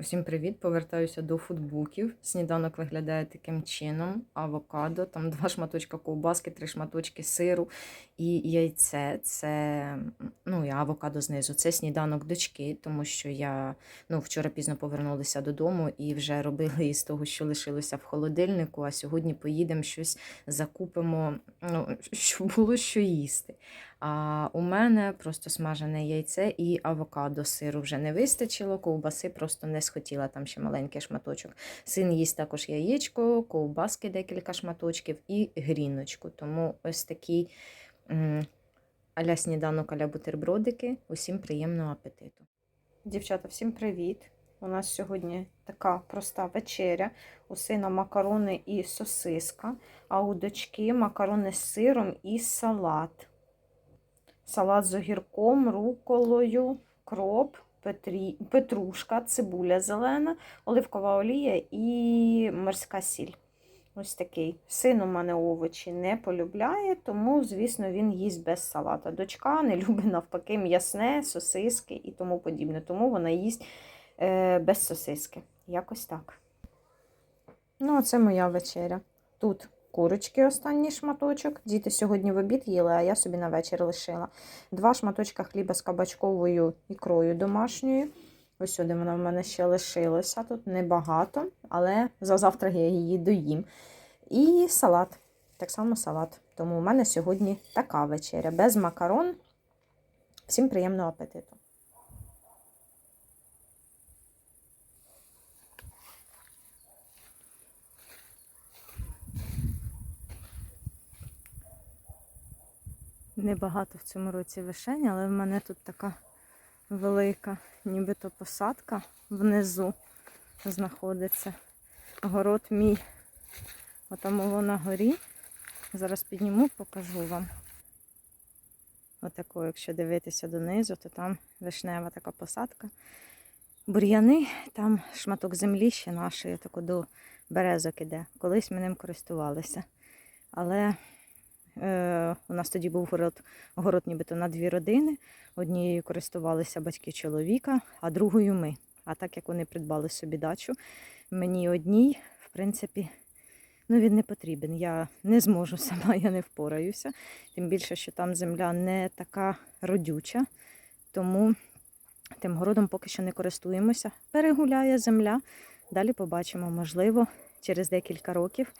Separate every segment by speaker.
Speaker 1: Усім привіт! Повертаюся до футбуків. Сніданок виглядає таким чином: авокадо, там два шматочка ковбаски, три шматочки сиру і яйце. Це ну, і авокадо знизу. Це сніданок дочки, тому що я ну, вчора пізно повернулася додому і вже робили із того, що лишилося в холодильнику. А сьогодні поїдемо щось закупимо, ну, щоб було що їсти. А у мене просто смажене яйце і авокадо сиру вже не вистачило, ковбаси просто не схотіла, там ще маленький шматочок. Син їсть також яєчко, ковбаски декілька шматочків і гріночку. Тому ось такий аля сніданок, аля бутербродики. Усім приємного апетиту.
Speaker 2: Дівчата, всім привіт! У нас сьогодні така проста вечеря. У сина макарони і сосиска, а у дочки макарони з сиром і салат. Салат з огірком, руколою, кроп, петрі... петрушка, цибуля зелена, оливкова олія і морська сіль. Ось такий. Син у мене овочі не полюбляє, тому, звісно, він їсть без салата. Дочка не любить навпаки м'ясне, сосиски і тому подібне. Тому вона їсть е, без сосиски. Якось так. Ну, це моя вечеря. Тут курочки останній шматочок. Діти сьогодні в обід їли, а я собі на вечір лишила. Два шматочка хліба з кабачковою ікрою домашньою. Ось сюди вона в мене ще лишилася. Тут небагато, але за завтра я її доїм. І салат. Так само салат. Тому у мене сьогодні така вечеря. Без макарон. Всім приємного апетиту.
Speaker 1: Небагато в цьому році вишень, але в мене тут така велика, нібито посадка внизу знаходиться. Город мій. Отам воно на горі. Зараз підніму, покажу вам. Отако, якщо дивитися донизу, то там вишнева така посадка. Бур'яни, там шматок землі ще нашої, тако до березок іде. Колись ми ним користувалися. Але у нас тоді був город, город нібито на дві родини. Однією користувалися батьки чоловіка, а другою ми. А так як вони придбали собі дачу, мені одній, в принципі, ну він не потрібен. Я не зможу сама, я не впораюся. Тим більше, що там земля не така родюча, тому тим городом поки що не користуємося. Перегуляє земля. Далі побачимо, можливо, через декілька років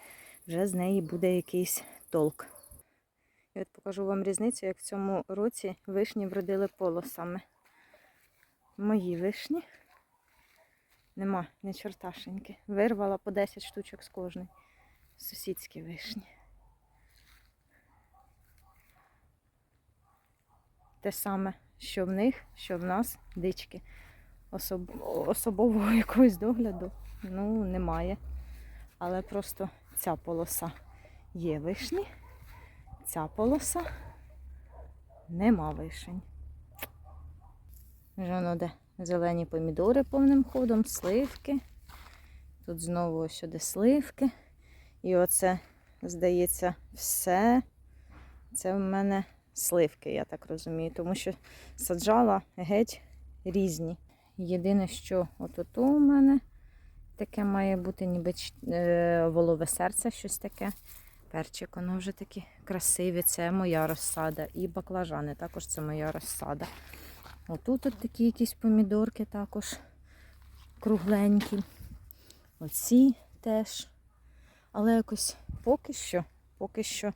Speaker 1: вже з неї буде якийсь толк. І от покажу вам різницю, як в цьому році вишні вродили полосами. Мої вишні. Нема ні чорташеньки. Вирвала по 10 штучок з кожної. Сусідські вишні. Те саме, що в них, що в нас дички. Особ... Особового якогось догляду ну, немає. Але просто ця полоса є вишні, ця полоса нема вишень. Вже воно де зелені помідори повним ходом, сливки. Тут знову сюди сливки. І оце, здається, все. Це в мене сливки, я так розумію, тому що саджала геть різні. Єдине, що от у мене таке має бути, ніби е, волове серце, щось таке. Перчик, воно вже такі красиві. Це моя розсада. І баклажани також це моя розсада. Отут от такі якісь помідорки також кругленькі. Оці теж. Але якось поки що, поки що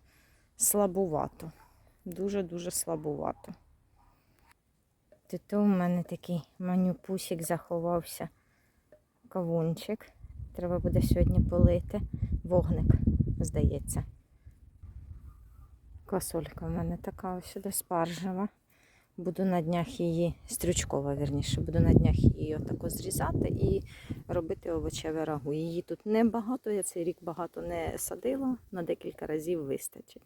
Speaker 1: слабувато. Дуже-дуже слабувато. Тут у мене такий манюпусик заховався. Кавунчик. Треба буде сьогодні полити. Вогник, здається. Квасолька в мене така ось сюди спаржева. Буду на днях її, стрючкова, вірніше, буду на днях її отако зрізати і робити овочеве рагу. Її тут небагато, я цей рік багато не садила, на декілька разів вистачить.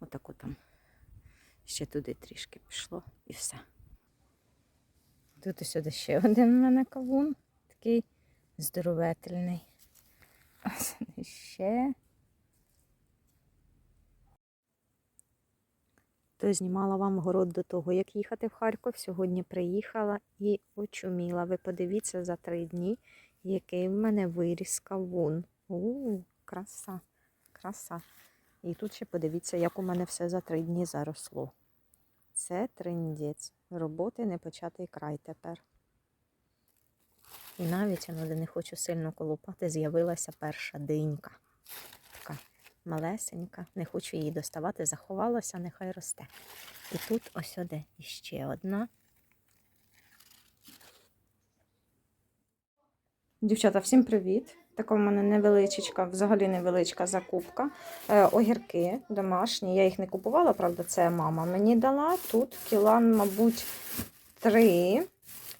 Speaker 1: Отако там ще туди трішки пішло і все. Тут ось ще один в мене кавун, такий здоровительний. Ось ще.
Speaker 3: То знімала вам город до того, як їхати в Харків. Сьогодні приїхала і очуміла. Ви подивіться за три дні, який в мене виріс кавун. У, краса, краса. І тут ще подивіться, як у мене все за три дні заросло. Це триндець. Роботи не початий край тепер. І навіть я не хочу сильно колупати, з'явилася перша динька. Малесенька, не хочу її доставати, заховалася, нехай росте. І тут ось оде іще одна.
Speaker 1: Дівчата, всім привіт! Така в мене невеличка, взагалі невеличка закупка. Е, огірки домашні. Я їх не купувала, правда, це мама мені дала. Тут кілан, мабуть, три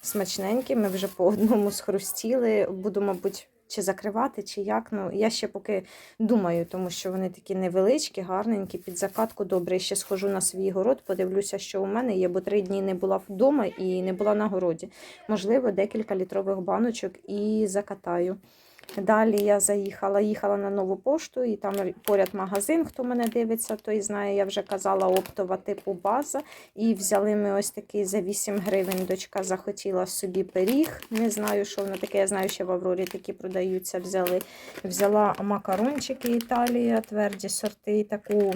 Speaker 1: смачненькі. Ми вже по одному схрустіли. Буду, мабуть, чи закривати, чи як. Ну, я ще поки думаю, тому що вони такі невеличкі, гарненькі, під закатку добре. Ще схожу на свій город, подивлюся, що у мене є, бо три дні не була вдома і не була на городі. Можливо, декілька літрових баночок і закатаю. Далі я заїхала, їхала на нову пошту, і там поряд магазин, хто мене дивиться, той знає, я вже казала, оптова типу база. І взяли ми ось такий за 8 гривень. Дочка захотіла собі пиріг. Не знаю, що воно таке. Я знаю, що в Аврорі такі продаються. Взяли. Взяла макарончики Італія, тверді сорти, таку.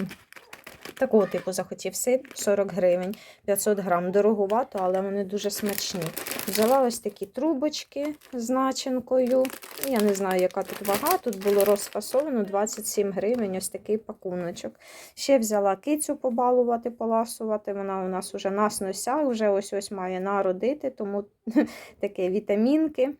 Speaker 1: Такого типу захотів сир 40 гривень, 500 грам. Дороговато, але вони дуже смачні. Взяла ось такі трубочки з начинкою. Я не знаю, яка тут вага. Тут було розфасовано 27 гривень, ось такий пакуночок. Ще взяла кицю побалувати, поласувати. Вона у нас вже на сносях, вже ось ось має народити, тому таке вітамінки.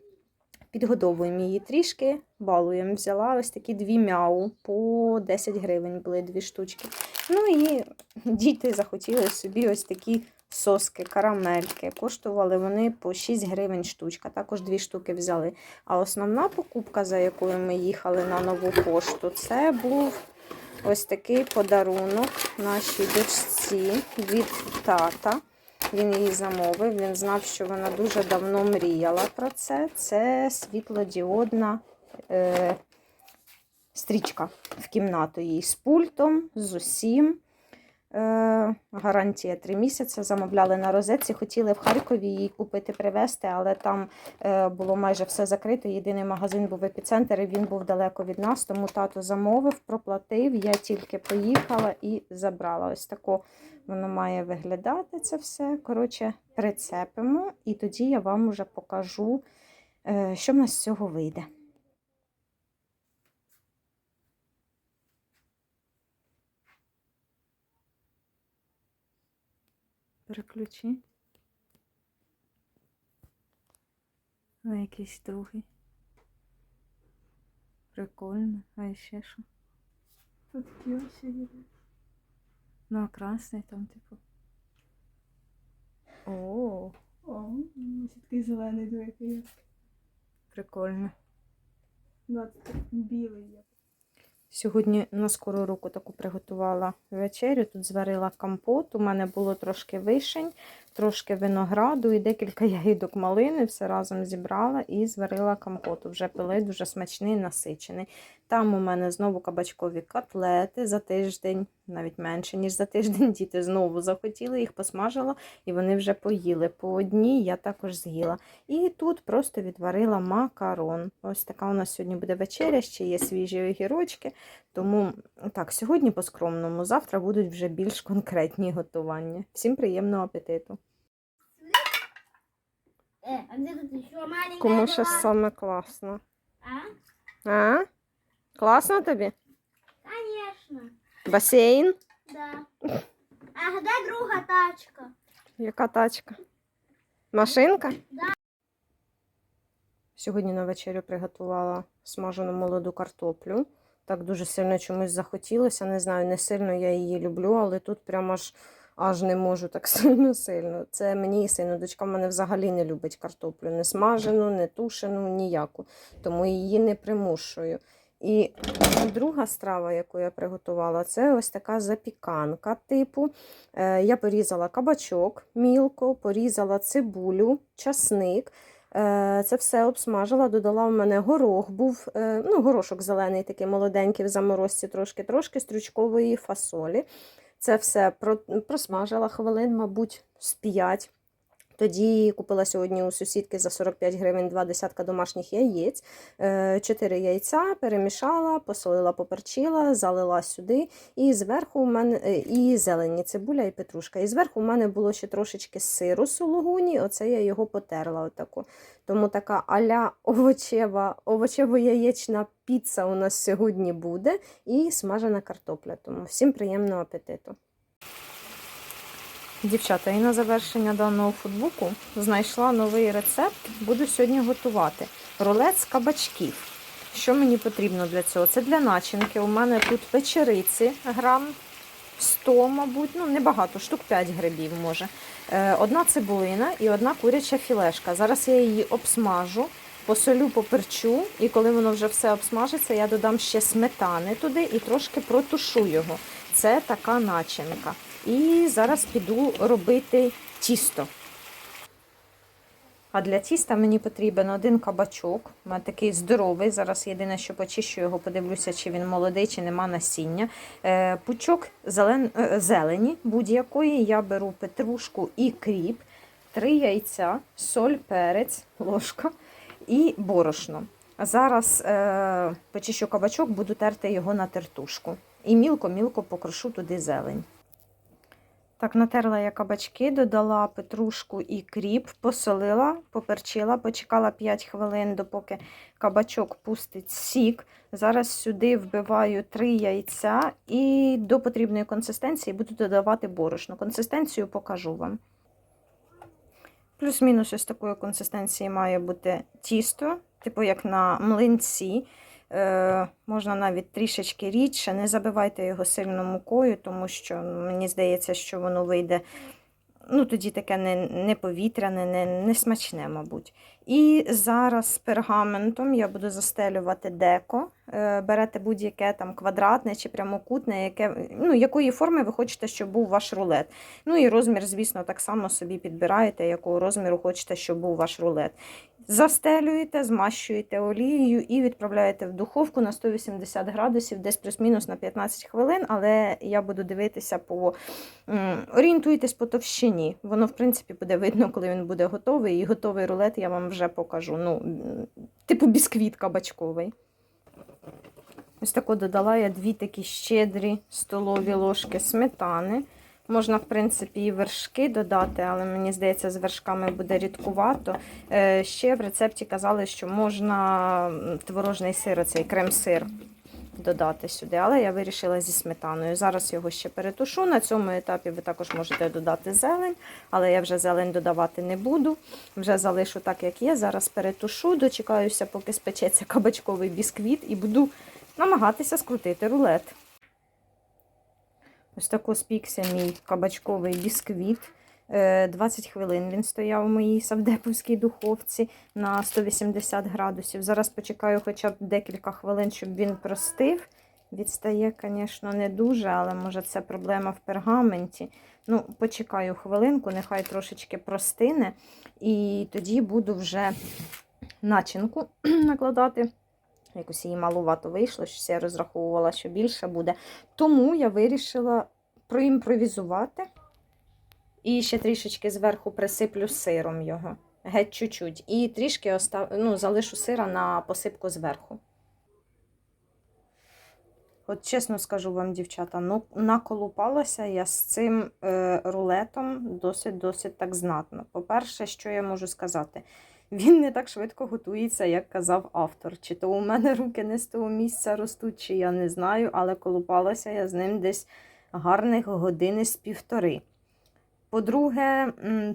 Speaker 1: Підгодовуємо її трішки, балуємо. Взяла ось такі дві мяу по 10 гривень були дві штучки. Ну і діти захотіли собі ось такі соски, карамельки. Коштували вони по 6 гривень штучка. Також дві штуки взяли. А основна покупка, за якою ми їхали на нову пошту, це був ось такий подарунок нашій дочці від тата. Він її замовив. Він знав, що вона дуже давно мріяла про це. Це світлодіодна е, стрічка в кімнату їй з пультом, з усім. Е, гарантія 3 місяці. Замовляли на розетці. Хотіли в Харкові її купити, привезти, але там е, було майже все закрито. Єдиний магазин був епіцентр, і він був далеко від нас. Тому тато замовив, проплатив. Я тільки поїхала і забрала. Ось тако воно має виглядати це все. Коротше, прицепимо, і тоді я вам вже покажу, е, що в нас з цього вийде.
Speaker 3: Переключи. На якийсь другий. Прикольно. А ще що?
Speaker 4: Тут ось є.
Speaker 3: Ну, а красний там, типу. О,
Speaker 4: О, ось такий зелений двоякий.
Speaker 3: прикольно.
Speaker 4: Ну, це білий є.
Speaker 1: Сьогодні на скору руку таку приготувала вечерю. Тут зварила компот. У мене було трошки вишень, трошки винограду і декілька ягідок малини. Все разом зібрала і зварила компот. Вже пили дуже смачний, насичений. Там у мене знову кабачкові котлети за тиждень, навіть менше, ніж за тиждень. Діти знову захотіли, їх посмажила, і вони вже поїли. По одній я також з'їла. І тут просто відварила макарон. Ось така у нас сьогодні буде вечеря, ще є свіжі огірочки. Тому так, сьогодні по-скромному, завтра будуть вже більш конкретні готування. Всім приємного апетиту.
Speaker 5: Маленькая
Speaker 1: Кому ще саме класно?
Speaker 5: А?
Speaker 1: А? Класно тобі?
Speaker 5: Конечно,
Speaker 1: Басейн?
Speaker 5: да. А где друга тачка?
Speaker 1: Яка тачка? Машинка?
Speaker 5: Да.
Speaker 1: Сьогодні на вечерю приготувала смажену молоду картоплю. Так дуже сильно чомусь захотілося. Не знаю, не сильно я її люблю, але тут прямо аж, аж не можу так сильно сильно. Це мені і сину. Дочка в мене взагалі не любить картоплю. Не смажену, не тушену, ніяку. Тому її не примушую. І друга страва, яку я приготувала, це ось така запіканка типу. Е, Я порізала кабачок мілко, порізала цибулю, часник. Е, Це все обсмажила, додала в мене горох, був е, ну, горошок зелений, такий молоденький в заморозці, трошки-трошки стручкової фасолі. Це все просмажила хвилин, мабуть, з 5. Тоді купила сьогодні у сусідки за 45 гривень два десятка домашніх яєць. Е, Чотири яйця перемішала, посолила, поперчила, залила сюди. І зверху у мене е, і зелені цибуля і петрушка. І зверху у мене було ще трошечки сиру сулугуні, оце я його потерла. Отаку. Тому така аля овочева, овочево-яєчна піца у нас сьогодні буде і смажена картопля. Тому всім приємного апетиту. Дівчата, і на завершення даного футбуку знайшла новий рецепт. Буду сьогодні готувати рулет з кабачків. Що мені потрібно для цього? Це для начинки. У мене тут печериці грам 100, мабуть, ну небагато, штук 5 грибів може. Е, Одна цибулина і одна куряча філешка. Зараз я її обсмажу, посолю, поперчу, і коли воно вже все обсмажиться, я додам ще сметани туди і трошки протушу його. Це така начинка. І зараз піду робити тісто. А для тіста мені потрібен один кабачок. У такий здоровий. Зараз єдине, що почищу його, подивлюся, чи він молодий, чи нема насіння. Е, Пучок зелен... е, зелені будь-якої. Я беру петрушку і кріп, три яйця, соль, перець, ложка і борошно. Зараз е, почищу кабачок, буду терти його на тертушку. І мілко-мілко покрошу туди зелень. Так, натерла я кабачки, додала петрушку і кріп, посолила, поперчила, почекала 5 хвилин, допоки кабачок пустить сік. Зараз сюди вбиваю 3 яйця і до потрібної консистенції буду додавати борошно. Консистенцію покажу вам. Плюс-мінус ось такої консистенції має бути тісто, типу як на млинці. Е, можна навіть трішечки рідше. Не забивайте його сильно мукою, тому що мені здається, що воно вийде. Ну, тоді таке не, не повітряне, не, не смачне, мабуть. І зараз пергаментом я буду застелювати деко. Е, берете будь-яке там квадратне чи прямокутне, яке, ну, якої форми ви хочете, щоб був ваш рулет. Ну і розмір, звісно, так само собі підбираєте, якого розміру хочете, щоб був ваш рулет. Застелюєте, змащуєте олією і відправляєте в духовку на 180 градусів, десь плюс-мінус на 15 хвилин, але я буду дивитися по орієнтуйтесь по товщині. Воно, в принципі, буде видно, коли він буде готовий. І готовий рулет я вам вже покажу. Ну, типу бісквіт кабачковий. Ось тако додала я дві такі щедрі столові ложки сметани. Можна, в принципі, і вершки додати, але мені здається, з вершками буде рідкувато. Е, Ще в рецепті казали, що можна творожний сир, оцей крем-сир додати сюди, але я вирішила зі сметаною. Зараз його ще перетушу. На цьому етапі ви також можете додати зелень, але я вже зелень додавати не буду. Вже залишу так, як є. Зараз перетушу, дочекаюся, поки спечеться кабачковий бісквіт, і буду намагатися скрутити рулет. Ось тако спікся мій кабачковий бісквіт. Е, 20 хвилин він стояв у моїй савдеповській духовці на 180 градусів. Зараз почекаю хоча б декілька хвилин, щоб він простив. Відстає, звісно, не дуже, але може це проблема в пергаменті. Ну, почекаю хвилинку, нехай трошечки простине, і тоді буду вже начинку накладати. Якось її малувато вийшло, щось я розраховувала, що більше буде. Тому я вирішила проімпровізувати. І ще трішечки зверху присиплю сиром його. Геть чуть-чуть. І трішки остав... ну, залишу сира на посипку зверху. От чесно скажу вам, дівчата, ну, наколупалася я з цим е, рулетом досить-досить так знатно. По-перше, що я можу сказати? Він не так швидко готується, як казав автор. Чи то у мене руки не з того місця ростуть, чи я не знаю, але колупалася я з ним десь гарних години з півтори. По-друге,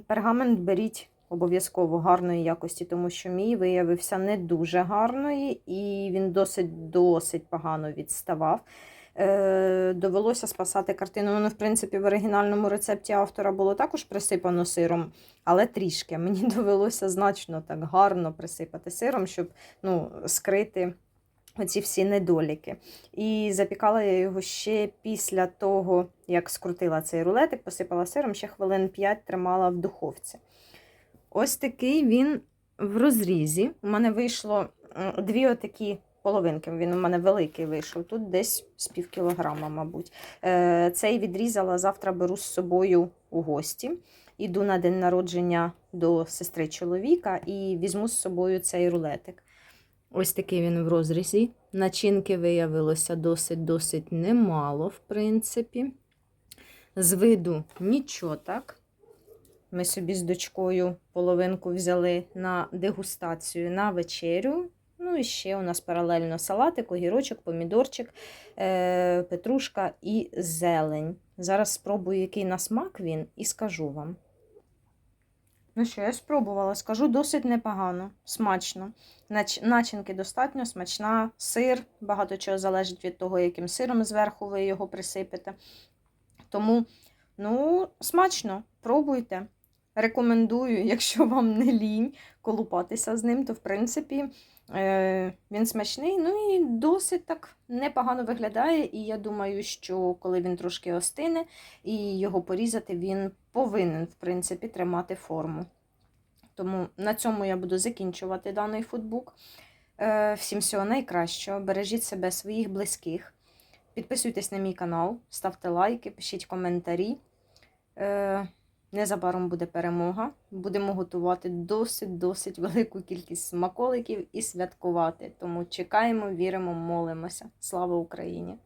Speaker 1: пергамент беріть обов'язково гарної якості, тому що мій виявився не дуже гарної, і він досить-досить погано відставав. Е, довелося спасати картину. Воно, в принципі, в оригінальному рецепті автора було також присипано сиром, але трішки. Мені довелося значно так гарно присипати сиром, щоб ну, скрити оці всі недоліки. І запікала я його ще після того, як скрутила цей рулетик, посипала сиром, ще хвилин 5 тримала в духовці. Ось такий він в розрізі. У мене вийшло дві отакі половинки. Він у мене великий вийшов. Тут десь з пів кілограма, мабуть. Е, Цей відрізала, завтра беру з собою у гості. Іду на день народження до сестри чоловіка і візьму з собою цей рулетик. Ось такий він в розрізі. Начинки виявилося досить-досить немало, в принципі. З виду нічого так. Ми собі з дочкою половинку взяли на дегустацію на вечерю. Ну і ще у нас паралельно салатик, огірочок, помідорчик, е, петрушка і зелень. Зараз спробую, який на смак він, і скажу вам. Ну що, я спробувала, скажу досить непогано, смачно. Нач- Начинки достатньо, смачна, сир, багато чого залежить від того, яким сиром зверху ви його присипете. Тому, ну, смачно, пробуйте. Рекомендую, якщо вам не лінь колупатися з ним, то в принципі він смачний, ну і досить так непогано виглядає. І я думаю, що коли він трошки остине і його порізати, він повинен, в принципі, тримати форму. Тому на цьому я буду закінчувати даний футбук. Е, Всім всього найкращого. Бережіть себе, своїх близьких. Підписуйтесь на мій канал, ставте лайки, пишіть коментарі. Незабаром буде перемога. Будемо готувати досить-досить велику кількість смаколиків і святкувати. Тому чекаємо, віримо, молимося. Слава Україні!